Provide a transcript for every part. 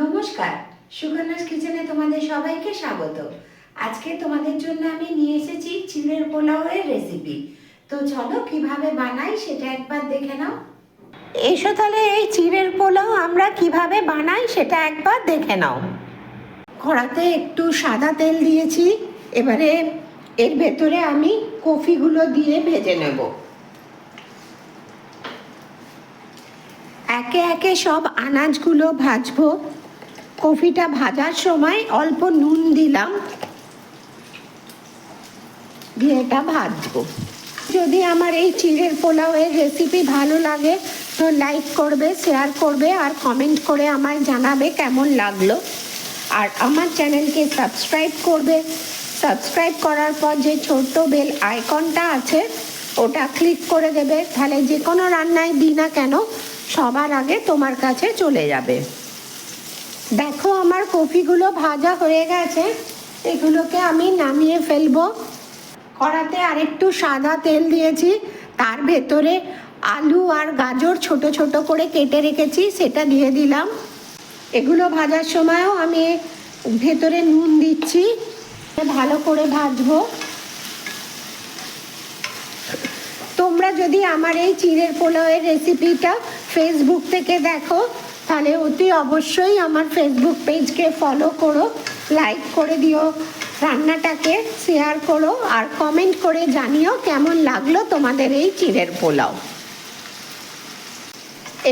নমস্কার। সুকন্যাস কিচেনে তোমাদের সবাইকে স্বাগত। আজকে তোমাদের জন্য আমি নিয়ে এসেছি চিড়ের পোলাওয়ের রেসিপি তো চলো কীভাবে বানাই সেটা একবার দেখে নাও। এসো তাহলে এই চিড়ের পোলাও আমরা কীভাবে বানাই সেটা একবার দেখে নাও। কড়াতে একটু সাদা তেল দিয়েছি। এবারে এর ভেতরে আমি কফিগুলো দিয়ে ভেজে নেব। একে একে সব আনাজগুলো ভাজবো। কফিটা ভাজার সময় অল্প নুন দিলাম। দিয়ে এটা ভাজবো। যদি আমার এই চিড়ের পোলাওয়ের রেসিপি ভালো লাগে, তো লাইক করবে শেয়ার করবে আর কমেন্ট করে আমায় জানাবে কেমন লাগল। আর আমার চ্যানেলকে সাবস্ক্রাইব করবে। সাবস্ক্রাইব করার পর যে ছোট্ট বেল আইকনটা আছে, ওটা ক্লিক করে দেবে। তাহলে যে কোনো রান্নায় দিই না কেন, সবার আগে তোমার কাছে চলে যাবে। দেখো, আমার কফিগুলো ভাজা হয়ে গেছে। এগুলোকে আমি নামিয়ে ফেলব। কড়াতে আরেকটু সাদা তেল দিয়েছি। তার ভেতরে আলু আর গাজর ছোট ছোট করে কেটে রেখেছি, সেটা দিয়ে দিলাম। এগুলো ভাজার সময়ও আমি ভেতরে নুন দিচ্ছি। ভালো করে ভাজবো। তোমরা যদি আমার এই চিড়ের পোলাওয়ের রেসিপিটা ফেসবুক থেকে দেখো তাহলে অতি অবশ্যই আমার ফেসবুক পেজকে ফলো করো লাইক করে দিও, রান্নাটাকে শেয়ার করো, আর কমেন্ট করে জানিও কেমন লাগল তোমাদের এই চিড়ের পোলাও।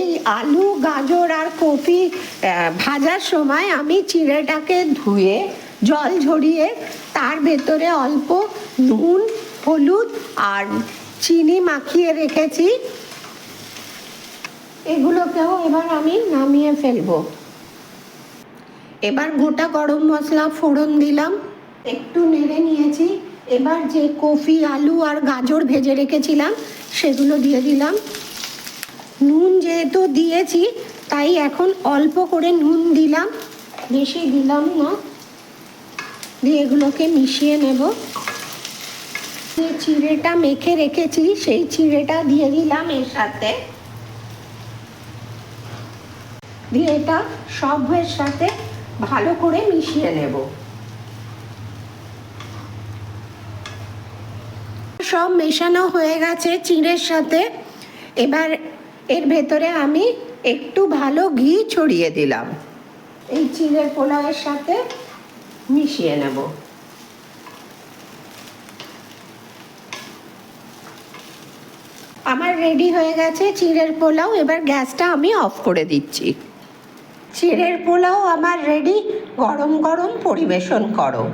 এই আলু, গাজর আর কপি ভাজার সময় আমি চিড়েটাকে ধুয়ে, জল ঝরিয়ে, তার ভেতরে অল্প নুন, হলুদ আর চিনি মাখিয়ে রেখেছি। এগুলোকেও এবার আমি নামিয়ে ফেলব। এবার গোটা গরম মশলা ফোড়ন দিলাম। একটু নেড়ে নিয়েছি। এবার যে কফি, আলু আর গাজর ভেজে রেখেছিলাম, সেগুলো দিয়ে দিলাম। নুন যেহেতু দিয়েছি, তাই এখন অল্প করে নুন দিলাম। বেশি দিলাম না। দিয়ে এগুলোকে মিশিয়ে নেব। যে চিড়েটা মেখে রেখেছি, সেই চিড়েটা দিয়ে দিলাম এর সাথে। দিয়ে এটা সবের সাথে ভালো করে মিশিয়ে নেব। সব মেশানো হয়ে গেছে চিড়ের সাথে। এবার এর ভেতরে আমি একটু ভালো ঘি ছড়িয়ে দিলাম। এই চিড়ের পোলাওয়ের সাথে মিশিয়ে নেব। আমার রেডি হয়ে গেছে চিঁড়ের পোলাও। এবার গ্যাসটা আমি অফ করে দিচ্ছি। চিড়ের পোলাও আমার রেডি গরম গরম পরিবেশন করো।